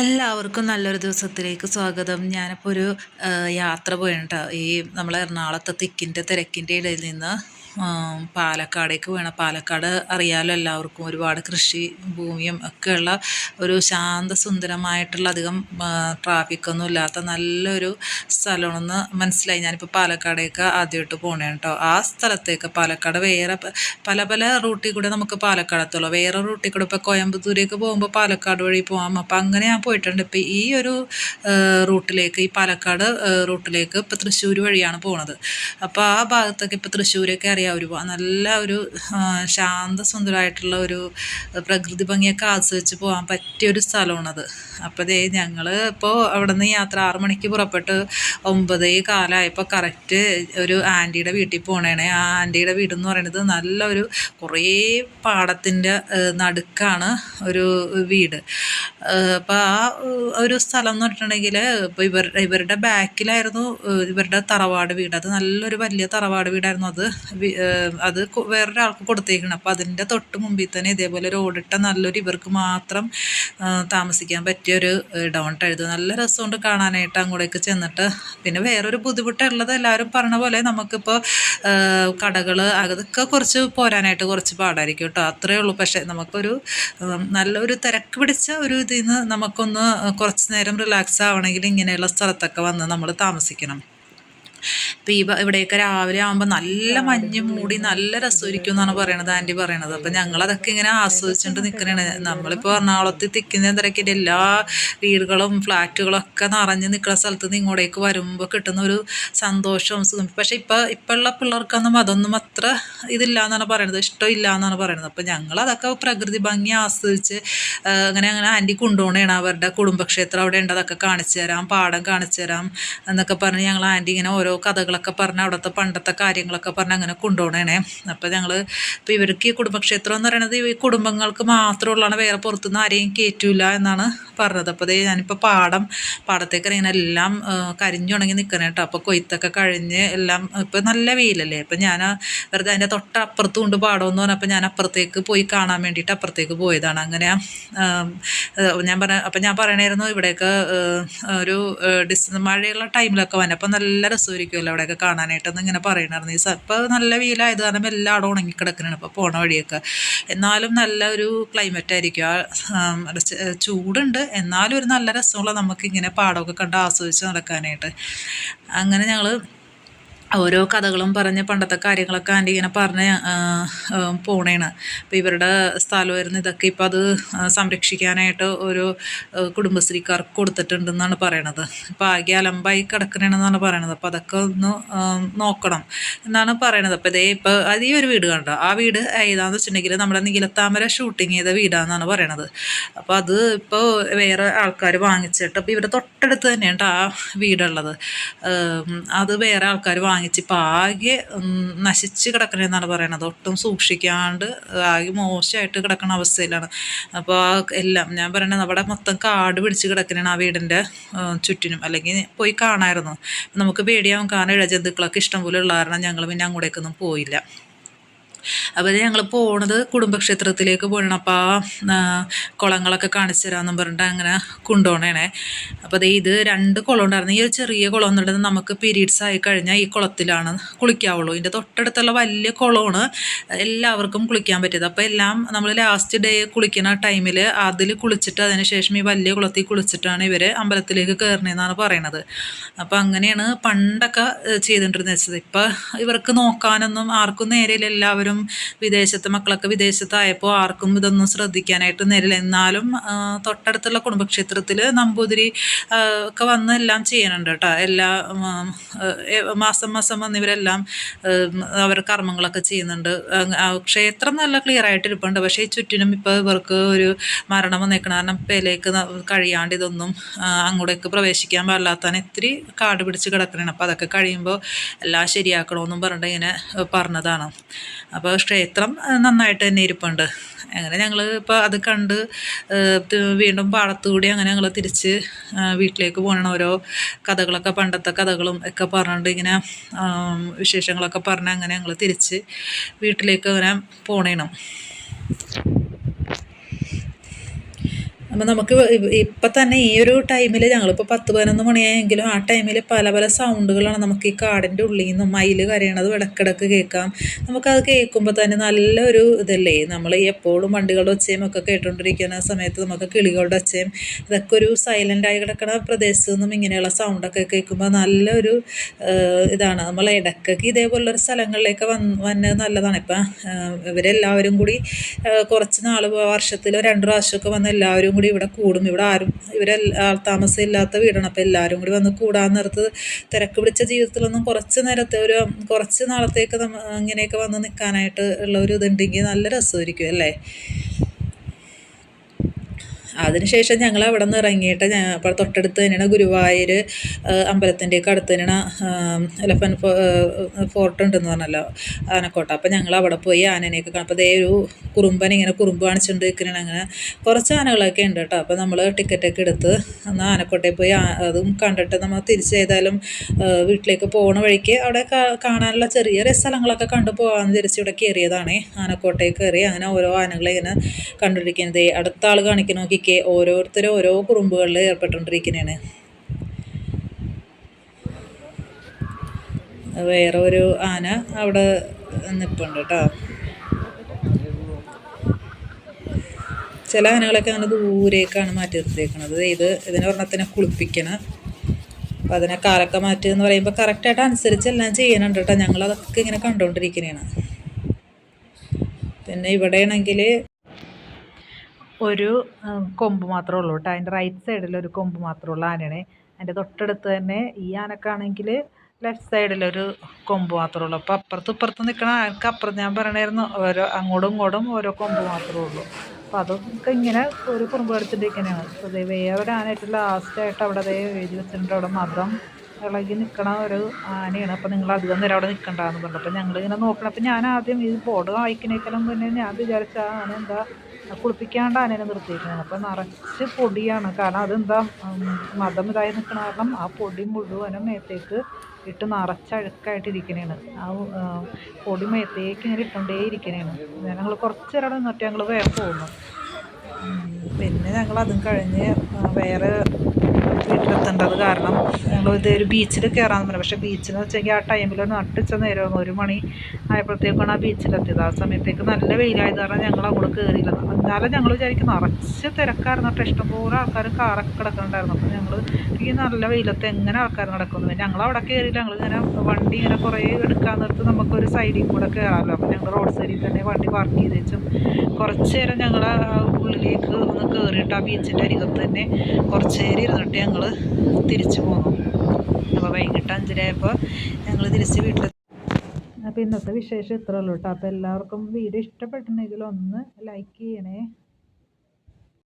എല്ലാവർക്കും നല്ലൊരു ദിവസത്തിലേക്ക് സ്വാഗതം. ഞാനിപ്പോൾ ഒരു യാത്ര പോയിട്ടോ ഈ നമ്മളെ എറണാകുളത്തെ തിക്കിന്റെ തിരക്കിന്റെ ഇടയിൽ നിന്ന്. പാലക്കാടേക്ക് വേണം പാലക്കാട് അറിയാലോ എല്ലാവർക്കും ഒരുപാട് കൃഷി ഭൂമിയും ഒക്കെയുള്ള ഒരു ശാന്തസുന്ദരമായിട്ടുള്ള അധികം ട്രാഫിക്കൊന്നും ഇല്ലാത്ത നല്ലൊരു സ്ഥലമാണെന്ന് മനസ്സിലായി. ഞാനിപ്പോൾ പാലക്കാടേക്ക് ആദ്യമായിട്ട് പോണേ കേട്ടോ ആ സ്ഥലത്തേക്ക് പാലക്കാട് വേറെ പല പല റൂട്ടിൽ കൂടെ നമുക്ക് പാലക്കാടത്തുള്ളൂ വേറെ റൂട്ടിൽ കൂടെ ഇപ്പോൾ കോയമ്പത്തൂരേക്ക് പോകുമ്പോൾ പാലക്കാട് വഴി പോകാം അപ്പം അങ്ങനെ ഞാൻ പോയിട്ടുണ്ട്. ഇപ്പം ഈ ഒരു റൂട്ടിലേക്ക് ഈ പാലക്കാട് റൂട്ടിലേക്ക് ഇപ്പോൾ തൃശ്ശൂർ വഴിയാണ് പോണത്. അപ്പോൾ ആ ഭാഗത്തൊക്കെ ഇപ്പോൾ തൃശ്ശൂരൊക്കെ അറിയാം ഒരു നല്ല ഒരു ശാന്തസുന്ദരമായിട്ടുള്ള ഒരു പ്രകൃതി ഭംഗിയൊക്കെ ആസ്വദിച്ച് പോകാൻ പറ്റിയ ഒരു സ്ഥലമാണത്. അപ്പോൾ ദേ ഞങ്ങൾ ഇപ്പോൾ അവിടെ നിന്ന് യാത്ര ആറ് മണിക്ക് പുറപ്പെട്ട് ഒമ്പതേ കാലമായപ്പോൾ കറക്റ്റ് ഒരു ആന്റിയുടെ വീട്ടിൽ പോണേണേ. ആ ആന്റിയുടെ വീട് എന്ന് പറയുന്നത് നല്ലൊരു കുറേ പാടത്തിന്റെ നടുക്കാണ് ഒരു വീട്. അപ്പോൾ ആ ഒരു സ്ഥലം എന്ന് പറഞ്ഞിട്ടുണ്ടെങ്കിൽ ഇപ്പോൾ ഇവർ ഇവരുടെ ബാക്കിലായിരുന്നു ഇവരുടെ തറവാട് വീട്. അത് നല്ലൊരു വലിയ തറവാട് വീടായിരുന്നു അത്. അത് വേറൊരാൾക്ക് കൊടുത്തേക്കണം. അപ്പോൾ അതിന്റെ തൊട്ട് മുമ്പിൽ തന്നെ ഇതേപോലെ ഒരു റോഡിട്ട നല്ലൊരു ഇവർക്ക് മാത്രം താമസിക്കാൻ പറ്റിയ ഒരു ഇടമുണ്ട് എഴുത് നല്ല രസമുണ്ട് കാണാനായിട്ട് അങ്ങോട്ടേക്ക് ചെന്നിട്ട്. പിന്നെ വേറൊരു ബുദ്ധിമുട്ടുള്ളത് എല്ലാവരും പറഞ്ഞ പോലെ നമുക്കിപ്പോൾ കടകൾ അതൊക്കെ കുറച്ച് പോരാനായിട്ട് കുറച്ച് പാടായിരിക്കും കേട്ടോ. അത്രയേ ഉള്ളൂ. പക്ഷേ നമുക്കൊരു നല്ലൊരു തിരക്ക് പിടിച്ച ഒരു ഇതിൽ നിന്ന് നമുക്കൊന്ന് കുറച്ച് നേരം റിലാക്സ് ആവണമെങ്കിൽ ഇങ്ങനെയുള്ള സ്ഥലത്തൊക്കെ വന്ന് നമ്മൾ താമസിക്കണം. ഈ ബ- ഇവിടെയൊക്കെ രാവിലെ ആകുമ്പോൾ നല്ല മഞ്ഞ് മൂടി നല്ല രസമായിരിക്കും എന്നാണ് പറയണത് ആന്റി പറയണത്. അപ്പം ഞങ്ങളതൊക്കെ ഇങ്ങനെ ആസ്വദിച്ചുകൊണ്ട് നിൽക്കണേ നമ്മളിപ്പോൾ എറണാകുളത്ത് തിക്കുന്ന തിരക്കിന്റെ എല്ലാ വീടുകളും ഫ്ലാറ്റുകളും ഒക്കെ നിറഞ്ഞ് നിൽക്കുന്ന സ്ഥലത്ത് നിന്ന് ഇങ്ങോട്ടേക്ക് വരുമ്പോൾ കിട്ടുന്ന ഒരു സന്തോഷവും സുഖം. പക്ഷേ ഇപ്പോൾ ഇപ്പോഴുള്ള പിള്ളേർക്കൊന്നും അതൊന്നും അത്ര ഇതില്ല എന്നാണ് പറയണത്. ഇഷ്ടമില്ല എന്നാണ് പറയണത്. അപ്പം ഞങ്ങളതൊക്കെ പ്രകൃതി ഭംഗി ആസ്വദിച്ച് അങ്ങനെ അങ്ങനെ ആന്റി കൊണ്ടുപോകണേണ് അവരുടെ കുടുംബക്ഷേത്രം അവിടെ ഉണ്ട് അതൊക്കെ കാണിച്ചു തരാം പാടം കാണിച്ചു തരാം എന്നൊക്കെ പറഞ്ഞ് ഞങ്ങൾ ആന്റി ഇങ്ങനെ ഓരോ കഥകളൊക്കെ പറഞ്ഞ് അവിടുത്തെ പണ്ടത്തെ കാര്യങ്ങളൊക്കെ പറഞ്ഞ് അങ്ങനെ കൊണ്ടുപോകണേ അപ്പോൾ ഞങ്ങൾ ഇപ്പോൾ ഇവർക്ക് ഈ കുടുംബക്ഷേത്രം എന്ന് പറയുന്നത് ഈ കുടുംബങ്ങൾക്ക് മാത്രമുള്ളതാണ് വേറെ പുറത്തുനിന്ന് ആരെയും കയറ്റൂല എന്നാണ് പറഞ്ഞത്. അപ്പോൾ അതേ ഞാനിപ്പോൾ പാടം പാടത്തേക്ക് ഇങ്ങനെ എല്ലാം കരിഞ്ഞുണങ്ങി നിൽക്കണേ കേട്ടോ അപ്പോൾ കൊയ്ത്തൊക്കെ കഴിഞ്ഞ് എല്ലാം ഇപ്പോൾ നല്ല വെയിലല്ലേ. അപ്പം ഞാൻ വെറുതെ അതിന്റെ തൊട്ടപ്പുറത്തും ഉണ്ട് പാടം എന്ന് പറഞ്ഞപ്പോൾ ഞാൻ അപ്പുറത്തേക്ക് പോയി കാണാൻ വേണ്ടിയിട്ട് അപ്പുറത്തേക്ക് പോയതാണ്. അങ്ങനെ ഞാൻ പറഞ്ഞ അപ്പം ഞാൻ പറയണായിരുന്നു ഇവിടെയൊക്കെ ഒരു ഡിസ് മഴയുള്ള ടൈമിലൊക്കെ വന്നപ്പോൾ നല്ല രസമായിരിക്കുമല്ലോ അവിടെയൊക്കെ കാണാനായിട്ടെന്ന് ഇങ്ങനെ പറയണമായിരുന്നു ഈ ഇപ്പോൾ നല്ല വെയിലായത് കാരണം എല്ലായിടവും ഉണങ്ങിക്കിടക്കണാണ് ഇപ്പോൾ പോണ വഴിയൊക്കെ. എന്നാലും നല്ല ഒരു ക്ലൈമറ്റ് ആയിരിക്കും. ആ ചൂടുണ്ട്. എന്നാലും ഒരു നല്ല രസമുള്ള നമുക്കിങ്ങനെ പാടമൊക്കെ കണ്ട് ആസ്വദിച്ച് നടക്കാനായിട്ട്. അങ്ങനെ ഞങ്ങൾ ഓരോ കഥകളും പറഞ്ഞ് പണ്ടത്തെ കാര്യങ്ങളൊക്കെ ആന്റി ഇങ്ങനെ പറഞ്ഞ് പോണേണ്. അപ്പോൾ ഇവരുടെ സ്ഥലമായിരുന്നു ഇതൊക്കെ. ഇപ്പോൾ അത് സംരക്ഷിക്കാനായിട്ട് ഒരു കുടുംബശ്രീക്കാർക്ക് കൊടുത്തിട്ടുണ്ടെന്നാണ് പറയണത്. ഇപ്പോൾ ആകെ അലമ്പായി കിടക്കണേണെന്നാണ് പറയണത്. അപ്പോൾ അതൊക്കെ ഒന്ന് നോക്കണം എന്നാണ് പറയണത്. അപ്പോൾ ഇതേ ഇപ്പോൾ അത് ഈ ഒരു വീട് കണ്ടോ? ആ വീട് ഏതാണെന്ന് വെച്ചിട്ടുണ്ടെങ്കിൽ നമ്മുടെ നീലത്താമര ഷൂട്ടിങ് ചെയ്ത വീടാണെന്നാണ് പറയണത്. അപ്പോൾ അത് ഇപ്പോൾ വേറെ ആൾക്കാർ വാങ്ങിച്ചിട്ട് അപ്പോൾ ഇവരുടെ തൊട്ടടുത്ത് തന്നെയാണ് ആ വീടുള്ളത്. അത് വേറെ ആൾക്കാർ വാങ്ങിച്ച് ഇപ്പോൾ ആകെ നശിച്ച് കിടക്കണമെന്നാണ് പറയണത്. ഒട്ടും സൂക്ഷിക്കാണ്ട് ആകെ മോശമായിട്ട് കിടക്കുന്ന അവസ്ഥയിലാണ്. അപ്പോൾ എല്ലാം ഞാൻ പറയണത് അവിടെ മൊത്തം കാട് പിടിച്ച് കിടക്കണാണ് ആ വീടിന്റെ ചുറ്റിനും. അല്ലെങ്കിൽ പോയി കാണാമായിരുന്നു നമുക്ക് പേടിയാവും. കാരണം ഇഴജന്തുക്കളൊക്കെ ഇഷ്ടംപോലെ ഉള്ള കാരണം ഞങ്ങൾ പിന്നെ അങ്ങോട്ടേക്കൊന്നും പോയില്ല. അപ്പോൾ ഞങ്ങൾ പോണത് കുടുംബക്ഷേത്രത്തിലേക്ക് പോകണം അപ്പോൾ ആ കുളങ്ങളൊക്കെ കാണിച്ചു തരാമെന്നും പറഞ്ഞിട്ട് അങ്ങനെ കൊണ്ടുപോകണേ അപ്പോൾ ദേ ഇത് രണ്ട് കുളം ഉണ്ടായിരുന്നു. ഈ ഒരു ചെറിയ കുളം എന്നുള്ളത് നമുക്ക് പീരീഡ്സ് ആയി കഴിഞ്ഞാൽ ഈ കുളത്തിലാണ് കുളിക്കാവുള്ളൂ. ഇതിന്റെ തൊട്ടടുത്തുള്ള വലിയ കുളമാണ് എല്ലാവർക്കും കുളിക്കാൻ പറ്റിയത്. അപ്പോൾ എല്ലാം നമ്മൾ ലാസ്റ്റ് ഡേ കുളിക്കുന്ന ടൈമിൽ അതിൽ കുളിച്ചിട്ട് അതിനുശേഷം ഈ വലിയ കുളത്തിൽ കുളിച്ചിട്ടാണ് ഇവർ അമ്പലത്തിലേക്ക് കയറണതെന്നാണ് പറയണത്. അപ്പോൾ അങ്ങനെയാണ് പണ്ടൊക്കെ ചെയ്തുകൊണ്ടിരുന്നത് വെച്ചത്. ഇപ്പോൾ ഇവർക്ക് നോക്കാനൊന്നും ആർക്കും നേരെയില്ല. എല്ലാവരും വിദേശത്ത് മക്കളൊക്കെ വിദേശത്തായപ്പോൾ ആർക്കും ഇതൊന്നും ശ്രദ്ധിക്കാനായിട്ട് നേരില്ല. എന്നാലും തൊട്ടടുത്തുള്ള കുടുംബക്ഷേത്രത്തിൽ നമ്പൂതിരി ഒക്കെ വന്ന് എല്ലാം ചെയ്യുന്നുണ്ട് കേട്ടോ. എല്ലാ മാസം മാസം വന്ന് ഇവരെല്ലാം അവർ കർമ്മങ്ങളൊക്കെ ചെയ്യുന്നുണ്ട്. ക്ഷേത്രം നല്ല ക്ലിയർ ആയിട്ട് ഇരിപ്പുണ്ട്. പക്ഷേ ഈ ചുറ്റിനും ഇപ്പോൾ ഇവർക്ക് ഒരു മരണം വന്നേക്കണ കാരണം പേലേക്ക് കഴിയാണ്ട് ഇതൊന്നും അങ്ങോട്ടേക്ക് പ്രവേശിക്കാൻ പാടില്ലാത്തതാണ്. ഇത്തിരി കാട് പിടിച്ച് കിടക്കണേണ്. അപ്പോൾ അതൊക്കെ കഴിയുമ്പോൾ എല്ലാം ശരിയാക്കണമെന്നും പറഞ്ഞിട്ട് ഇങ്ങനെ പറഞ്ഞതാണ്. അപ്പോൾ ക്ഷേത്രം നന്നായിട്ട് തന്നെ ഇരിപ്പുണ്ട്. അങ്ങനെ ഞങ്ങൾ ഇപ്പോൾ അത് കണ്ട് വീണ്ടും പാടത്തുകൂടി അങ്ങനെ ഞങ്ങൾ തിരിച്ച് വീട്ടിലേക്ക് പോകണം ഓരോ കഥകളൊക്കെ പണ്ടത്തെ കഥകളും ഒക്കെ പറഞ്ഞുകൊണ്ട് ഇങ്ങനെ വിശേഷങ്ങളൊക്കെ പറഞ്ഞ് അങ്ങനെ ഞങ്ങൾ തിരിച്ച് വീട്ടിലേക്ക് അങ്ങനെ പോണേണം അപ്പം നമുക്ക് ഇപ്പം തന്നെ ഈ ഒരു ടൈമിൽ ഞങ്ങളിപ്പോൾ പത്ത് പതിനൊന്ന് മണിയായെങ്കിലും ആ ടൈമിൽ പല പല സൗണ്ടുകളാണ് നമുക്ക് ഈ കാടിന്റെ ഉള്ളിൽ നിന്നും മയിൽ കരയണത് ഇടക്കിടക്ക് കേൾക്കാം. നമുക്കത് കേൾക്കുമ്പോൾ തന്നെ നല്ലൊരു ഇതല്ലേ? നമ്മൾ എപ്പോഴും വണ്ടികളുടെ ഒച്ചയും ഒക്കെ കേട്ടുകൊണ്ടിരിക്കുന്ന സമയത്ത് നമുക്ക് കിളികളുടെ ഒച്ചയും ഇതൊക്കെ ഒരു സൈലന്റായി കിടക്കുന്ന പ്രദേശത്തു നിന്നും ഇങ്ങനെയുള്ള സൗണ്ടൊക്കെ കേൾക്കുമ്പോൾ നല്ലൊരു ഇതാണ്. നമ്മൾ ഇടയ്ക്കൊക്കെ ഇതേപോലുള്ളൊരു സ്ഥലങ്ങളിലേക്ക് വന്ന് വന്നത് നല്ലതാണ്. ഇപ്പം ഇവരെല്ലാവരും കൂടി കുറച്ച് നാൾ വർഷത്തിൽ രണ്ട് പ്രാവശ്യമൊക്കെ വന്ന് എല്ലാവരും കൂടി ഇവിടെ കൂടും. ഇവിടെ ആരും ഇവരെ താമസം ഇല്ലാത്ത വീടാണ്. അപ്പോൾ എല്ലാവരും കൂടി വന്ന് കൂടാൻ നേരത്ത് തിരക്ക് പിടിച്ച ജീവിതത്തിലൊന്നും കുറച്ച് നേരത്തെ ഒരു കുറച്ച് നാളത്തേക്ക് നമ്മ ഇങ്ങനെയൊക്കെ വന്ന് നിൽക്കാനായിട്ട് ഉള്ള ഒരു ഇതുണ്ടെങ്കിൽ നല്ല രസമായിരിക്കും അല്ലേ? അതിനുശേഷം ഞങ്ങൾ അവിടെ നിന്ന് ഇറങ്ങിയിട്ട് അപ്പോൾ തൊട്ടടുത്ത് തന്നെയാണ് ഗുരുവായൂർ അമ്പലത്തിന്റെയൊക്കെ അടുത്ത് തന്നെയാണ് എലഫൻ ഫോർട്ട് ഉണ്ടെന്ന് പറഞ്ഞല്ലോ ആനക്കോട്ട. അപ്പോൾ ഞങ്ങൾ അവിടെ പോയി ആനേനെയൊക്കെ കാണും. അപ്പോൾ ദേ ഒരു കുറുമ്പൻ ഇങ്ങനെ കുറുമ്പ് കാണിച്ചുകൊണ്ട് നിൽക്കണ അങ്ങനെ. കുറച്ച് ആനകളൊക്കെ ഉണ്ട് കേട്ടോ. അപ്പോൾ നമ്മൾ ടിക്കറ്റൊക്കെ എടുത്ത് അന്ന് ആനക്കോട്ടയിൽ പോയി അതും കണ്ടിട്ട് നമ്മൾ തിരിച്ച് ചെയ്താലും വീട്ടിലേക്ക് പോകുന്ന വഴിക്ക് അവിടെ കാണാനുള്ള ചെറിയ ചെറിയ സ്ഥലങ്ങളൊക്കെ കണ്ടു പോകാമെന്ന് വിചാരിച്ച് ഇവിടെ കയറിയതാണേ ആനക്കോട്ടയിൽ കയറി അങ്ങനെ ഓരോ ആനകളെ ഇങ്ങനെ കണ്ടുപിടിക്കുന്നത് അടുത്ത ആൾ കാണിക്കുന്ന നോക്കിക്കേ ഓരോരുത്തരും ഓരോ കുറുമ്പുകളിൽ ഏർപ്പെട്ടുകൊണ്ടിരിക്കുന്നതാണ് വേറെ ഒരു ആന അവിടെ നിൽപ്പുണ്ട് കേട്ടോ ചില ആനകളൊക്കെ അങ്ങനെ ദൂരേക്കാണ് മാറ്റി നിർത്തിയേക്കണത്. ഇത് ഇതിനെ ഒരെണ്ണത്തിനെ കുളിപ്പിക്കണം. അപ്പം അതിനെ കാലൊക്കെ മാറ്റുക എന്ന് പറയുമ്പോൾ കറക്റ്റായിട്ട് അനുസരിച്ച് എല്ലാം ചെയ്യണുണ്ട് കേട്ടോ ഞങ്ങളതൊക്കെ ഇങ്ങനെ കണ്ടുകൊണ്ടിരിക്കുന്നതാണ് പിന്നെ ഇവിടെയാണെങ്കിൽ ഒരു കൊമ്പ് മാത്രമേ ഉള്ളൂ കേട്ടോ. അതിന്റെ റൈറ്റ് സൈഡിൽ ഒരു കൊമ്പ് മാത്രമേ ഉള്ളൂ ആനയുടെ അതിന്റെ തൊട്ടടുത്ത് തന്നെ ഈ ആനക്കാണെങ്കിൽ ലെഫ്റ്റ് സൈഡിലൊരു കൊമ്പ് മാത്രമേ ഉള്ളൂ. അപ്പോൾ അപ്പുറത്തും ഇപ്പുറത്തും നിൽക്കണ ആനക്ക് അപ്പുറത്ത് ഞാൻ പറയണായിരുന്നു ഓരോ അങ്ങോട്ടും ഇങ്ങോട്ടും ഓരോ കൊമ്പ് മാത്രമേ ഉള്ളൂ. അപ്പോൾ അതൊക്കെ ഇങ്ങനെ ഒരു കുറുമ്പ് കടിച്ചിട്ടിരിക്കുന്നതാണ് അപ്പോൾ വേറെ ആനയായിട്ട് ലാസ്റ്റായിട്ട് അവിടെ അതേ എഴുതി വെച്ചിട്ടുണ്ട്. അവിടെ മതം ഇളകി നിൽക്കണ ഒരു ആനയാണ്. അപ്പോൾ നിങ്ങൾ അധികം നേരം അവിടെ നിൽക്കണ്ടെന്ന് പറഞ്ഞു. അപ്പോൾ ഞങ്ങളിങ്ങനെ നോക്കണം അപ്പോൾ ഞാൻ ആദ്യം ഈ ബോർഡ് വായിക്കണേക്കാളും പിന്നെ ഞാൻ വിചാരിച്ച ആന എന്താ കുളിപ്പിക്കാണ്ട് ആനേനെ നിർത്തിയിരിക്കുന്നത് അപ്പോൾ നിറച്ച് പൊടിയാണ്. കാരണം അതെന്താ മതം ഇതായി നിൽക്കണ കാരണം ആ പൊടി മുഴുവനും മേത്തേക്ക് ഇട്ട് നിറച്ച് അഴുക്കായിട്ടിരിക്കണേണ് ആ ആ, പൊടി മേത്തേക്ക് ഇങ്ങനെ ഇട്ടുകൊണ്ടേ ഇരിക്കണേണ്. ഞങ്ങൾ കുറച്ച് നേരം നിന്നിട്ട് ഞങ്ങൾ വേറെ പോകുന്നു പിന്നെ ഞങ്ങൾ അതും കഴിഞ്ഞ് വേറെ വീട്ടിലെത്തേണ്ടത് കാരണം ഞങ്ങൾ ഇത് ഒരു ബീച്ചിൽ കയറാമെന്ന് പറഞ്ഞു പക്ഷേ ബീച്ചിൽ വെച്ചെങ്കിൽ ആ ടൈമിൽ നട്ടിച്ച നേരം ഒരു മണി ആയപ്പോഴത്തേക്കാണ് ആ ബീച്ചിലെത്തിയത്. ആ സമയത്തേക്ക് നല്ല വെയിലായത് കാരണം ഞങ്ങൾ അങ്ങോട്ട് കയറിയില്ല എന്നാലും ഞങ്ങൾ വിചാരിക്കും നിറച്ച് തിരക്കായിരുന്നു. കേട്ടോ ഇഷ്ടംപോലെ ആൾക്കാർ കാറൊക്കെ കിടക്കുന്നുണ്ടായിരുന്നു. അപ്പോൾ ഞങ്ങൾ ഈ നല്ല വെയിലത്ത് എങ്ങനെ ആൾക്കാർ നടക്കുന്നു? ഞങ്ങൾ അവിടെ കയറിയില്ല ഞങ്ങൾ ഇങ്ങനെ വണ്ടി ഇങ്ങനെ കുറേ എടുക്കാൻ നിർത്തി നമുക്കൊരു സൈഡിൽ കൂടെ കയറാമല്ലോ അപ്പോൾ ഞങ്ങൾ റോഡ് സൈഡിൽ തന്നെ വണ്ടി പാർക്ക് ചെയ്ത് വെച്ചും കുറച്ച് നേരം ഞങ്ങൾ ഉള്ളിലേക്ക് ഒന്ന് കയറിയിട്ട് ആ ബീച്ചിന്റെ അരികത്ത് തന്നെ കുറച്ച് നേരം ഇരുന്നിട്ട് ഞങ്ങൾ തിരിച്ചു പോന്നു. അപ്പോൾ വൈകിട്ട് അഞ്ചരയായപ്പോൾ ഞങ്ങൾ തിരിച്ച് വീട്ടിൽ ഇന്നത്തെ വിശേഷം ഇത്രേ ഉള്ളൂ കേട്ടോ അപ്പോൾ എല്ലാവർക്കും വീഡിയോ ഇഷ്ടപ്പെട്ടിട്ടുണ്ടെങ്കിൽ ഒന്ന് ലൈക്ക് ചെയ്യണേ.